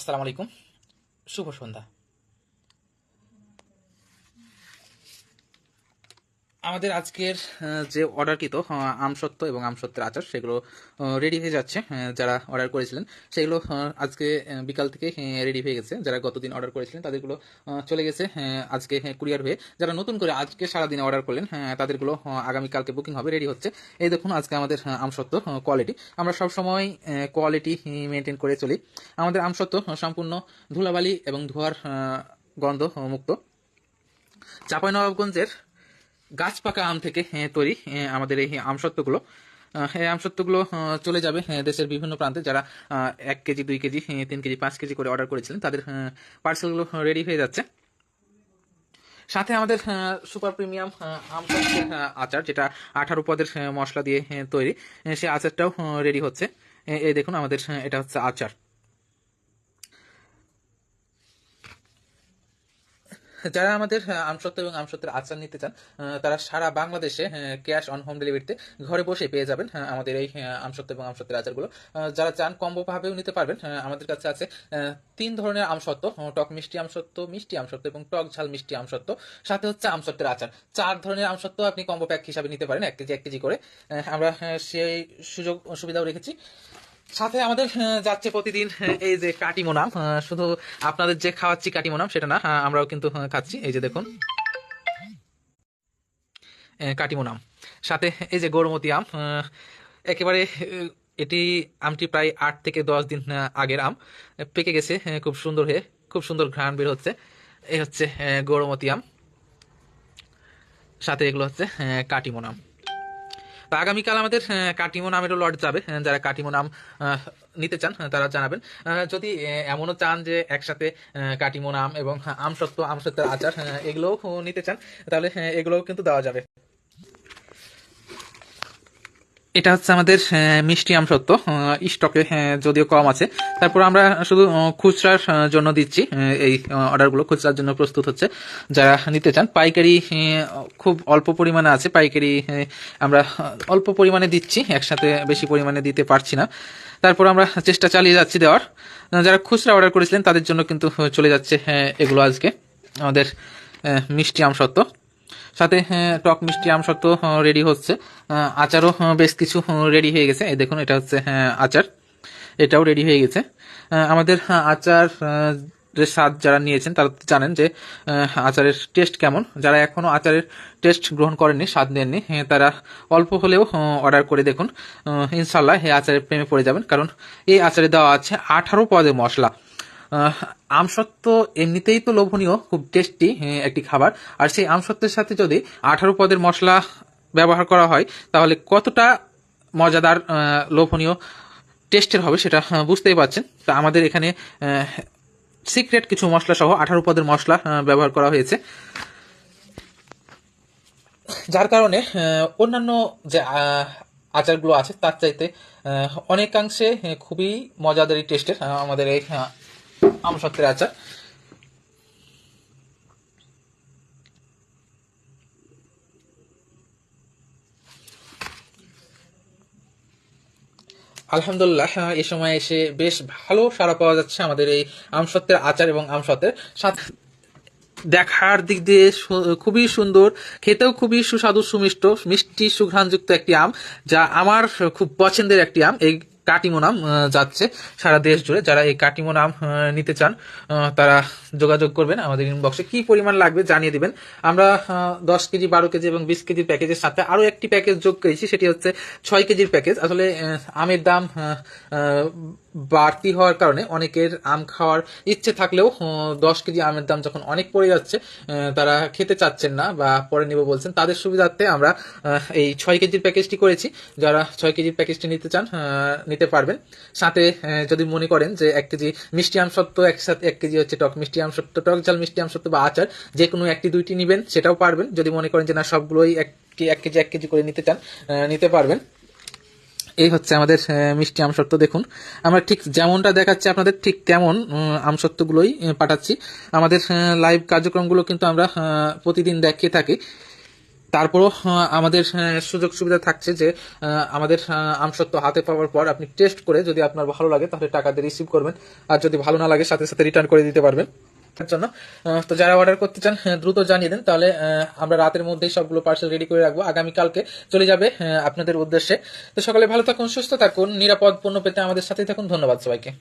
আসসালামু আলাইকুম শুভ সন্ধ্যা আমাদের আজকের যে অর্ডারকৃত আমসত্ত্ব এবং আমসত্ত্বের আচার, সেগুলো রেডি হয়ে যাচ্ছে যারা অর্ডার করেছিলেন। সেগুলো আজকে বিকাল থেকে রেডি হয়ে গেছে। যারা গতদিন অর্ডার করেছিলেন, তাদেরগুলো চলে গেছে আজকে কুরিয়ার হয়ে। যারা নতুন করে আজকে সারাদিনে অর্ডার করলেন তাদেরগুলো আগামীকালকে বুকিং হবে রেডি হচ্ছে। এই দেখুন, আজকে আমাদের আমসত্ত্ব কোয়ালিটি আমরা সবসময় কোয়ালিটি মেনটেন করে চলি। আমাদের আমসত্ত্ব সম্পূর্ণ ধুলাবালি এবং ধোয়ার গন্ধ মুক্ত। চাঁপাইনবাবগঞ্জের গাছ পাকা আম থেকে আহ, তৈরি আহ, আমাদের এই আমসত্ত্বগুলো এই আমসত্ত্বগুলো চলে যাবে দেশের বিভিন্ন প্রান্তে যারা এক কেজি দুই কেজি তিন কেজি পাঁচ কেজি করে অর্ডার করেছিলেন তাদের পার্সেলগুলো রেডি হয়ে যাচ্ছে। সাথে আমাদের সুপার প্রিমিয়াম আমসত্ত্বের আচার যেটা আঠারো পদের মশলা দিয়ে তৈরি সেই আচারটাও রেডি হচ্ছে। এই দেখুন আমাদের এটা হচ্ছে আচার। যারা আমাদের আমসত্ত্ব এবং আমসত্ত্বের আচার নিতে চান তারা সারা বাংলাদেশে ক্যাশ অন হোম ডেলিভারিতে ঘরে বসে পেয়ে যাবেন আমাদের এই আমসত্ত্ব এবং আমসত্ত্বের আচারগুলো। যারা চান কম্বো ভাবেও নিতে পারবেন আমাদের কাছে আছে তিন ধরনের আমসত্ত্ব টক মিষ্টি আমসত্ত্ব মিষ্টি আমসত্ত্ব এবং টক ঝাল মিষ্টি আমসত্ত্ব। সাথে হচ্ছে আমসত্ত্বের আচার। চার ধরনের আমসত্ত্ব আপনি কম্বো প্যাক হিসাবে নিতে পারেন, এক কেজি এক কেজি করে। আমরা সেই সুযোগ, সুবিধাও রেখেছি। সাথে আমাদের যাচ্ছে প্রতিদিন এই যে কাটিমোনাম শুধু আপনাদের যে খাওয়াচ্ছি কাটিমোনাম সেটা না আমরাও কিন্তু খাচ্ছি, এই যে দেখুন। কাটিমোনাম সাথে এই যে গৌরমতি আম একেবারে এটি আমটি প্রায় আট থেকে দশ দিন আগের আম, পেকে গেছে খুব সুন্দর হয়ে, খুব সুন্দর ঘ্রাণ বের হচ্ছে। এই হচ্ছে গৌরমতি আম। সাথে এগুলো হচ্ছে কাটিমোনাম তো আগামীকাল আমাদের কাটিমো নামেরও লট যাবে যারা কাটিমো নাম নিতে চান তারা জানাবেন। যদি এমনও চান যে একসাথে কাটিমো নাম এবং আমসত্ত্ব আমসত্ত্বের আচার এগুলোও নিতে চান, তাহলে এগুলোও কিন্তু দেওয়া যাবে। এটা হচ্ছে আমাদের মিষ্টি আম সত্য। স্টকে যদিও কম আছে। তারপর আমরা শুধু খুচরার জন্য দিচ্ছি এই অর্ডারগুলো খুচরার জন্য প্রস্তুত হচ্ছে যারা নিতে চান। পাইকারি খুব অল্প পরিমাণে আছে। পাইকারি আমরা অল্প পরিমাণে দিচ্ছি একসাথে বেশি পরিমাণে দিতে পারছি না। তারপর আমরা চেষ্টা চালিয়ে যাচ্ছি দেওয়ার। যারা খুচরা অর্ডার করেছিলেন তাদের জন্য কিন্তু চলে যাচ্ছে আহ, এগুলো আজকে। আমাদের মিষ্টি আম সত্ত্ব সাথে আহ, টক মিষ্টি আমসত্ত্ব রেডি হচ্ছে। আচারও বেশ কিছু রেডি হয়ে গেছে। এই দেখুন এটা হচ্ছে আচার। এটাও রেডি হয়ে গেছে। আমাদের আচার যে স্বাদ যারা নিয়েছেন তারা জানেন যে আচারের টেস্ট কেমন। যারা এখনও আচারের টেস্ট গ্রহণ করেননি স্বাদ নেননি হ্যাঁ, তারা অল্প হলেও অর্ডার করে দেখুন। ইনশাল্লাহ এই আচারের প্রেমে পড়ে যাবেন। কারণ এই আচারে দেওয়া আছে আঠারো পদের মশলা। আমসত্ত্ব এমনিতেই তো লোভনীয়, খুব টেস্টি একটি খাবার। আর সেই আমসত্ত্বের সাথে যদি আঠারো পদের মশলা ব্যবহার করা হয়, তাহলে কতটা মজাদার লোভনীয় টেস্টের হবে সেটা বুঝতেই পারছেন। তো আমাদের এখানে সিক্রেট কিছু মশলা সহ আঠারো পদের মশলা ব্যবহার করা হয়েছে। যার কারণে অন্যান্য যে আচারগুলো আছে, তার চাইতে অনেকাংশে খুবই মজাদারি টেস্টের আমাদের এই আচার আলহামদুলিল্লাহ, এই সময় এসে বেশ ভালো সাড়া পাওয়া যাচ্ছে আমাদের এই আমসত্ত্বের আচার এবং আমসত্ত্বের সাথে দেখার দিক দিয়ে খুবই সুন্দর, খেতেও খুবই সুস্বাদু সুমিষ্ট, মিষ্টি সুঘ্রাণযুক্ত একটি আম, যা আমার খুব পছন্দের একটি আম। এই কাটিমো নাম যাচ্ছে সারা দেশ জুড়ে। যারা এই কাটিমো নাম নিতে চান তারা যোগাযোগ করবেন আমাদের ইনবক্সে কি পরিমাণ লাগবে জানিয়ে দিবেন। আমরা দশ কেজি, বারো কেজি এবং বিশ কেজির প্যাকেজের সাথে আরও একটি প্যাকেজ যোগ করেছি, সেটি হচ্ছে ছয় কেজির প্যাকেজ। আসলে আমের দাম বাড়তি হওয়ার কারণে অনেকের আম খাওয়ার ইচ্ছে থাকলেও দশ কেজি আমের দাম যখন অনেক পড়ে যাচ্ছে তারা খেতে চাচ্ছেন না বা পরে নেব বলছেন, তাদের সুবিধার্থে আমরা এই ছয় কেজির প্যাকেজটি করেছি। যারা ছয় কেজির প্যাকেজটি নিতে চান নিতে পারবেন। সাথে যদি মনে করেন যে এক কেজি মিষ্টি আম সত্ত্ব একসাথে, এক কেজি হচ্ছে টক মিষ্টি আম সত্ত্ব, টক ঝাল মিষ্টি আম সত্ত্ব বা আচার, যে কোনো একটি, দুইটি নেবেন, সেটাও পারবেন। যদি মনে করেন যে না, সবগুলোই এক এক কেজি এক কেজি করে নিতে চান নিতে পারবেন। এই হচ্ছে আমাদের মিষ্টি আমসত্ত্ব দেখুন। আমরা ঠিক যেমনটা দেখাচ্ছি আপনাদের ঠিক তেমন উম, আমসত্ত্বগুলোই পাঠাচ্ছি। আমাদের লাইভ কার্যক্রমগুলো কিন্তু আমরা প্রতিদিন দেখিয়ে থাকি। তারপরও আমাদের সুযোগ সুবিধা থাকছে যে আমাদের আহ, আমসত্ত্ব হাতে পাওয়ার পর আপনি টেস্ট করে যদি আপনার ভালো লাগে তাহলে টাকা দিয়ে রিসিভ করবেন। আর যদি ভালো না লাগে সাথে সাথে রিটার্ন করে দিতে পারবেন। জন্য। তো যারা অর্ডার করতে চান দ্রুত জানিয়ে দেন। তাহলে আমরা রাতের মধ্যেই সবগুলো পার্সেল রেডি করে রাখব। আগামীকালকে চলে যাবে আপনাদের উদ্দেশ্যে। তো সকালে ভালো থাকুন, সুস্থ থাকুন, নিরাপদ পণ্য পেতে আমাদের সাথেই থাকুন। ধন্যবাদ সবাইকে।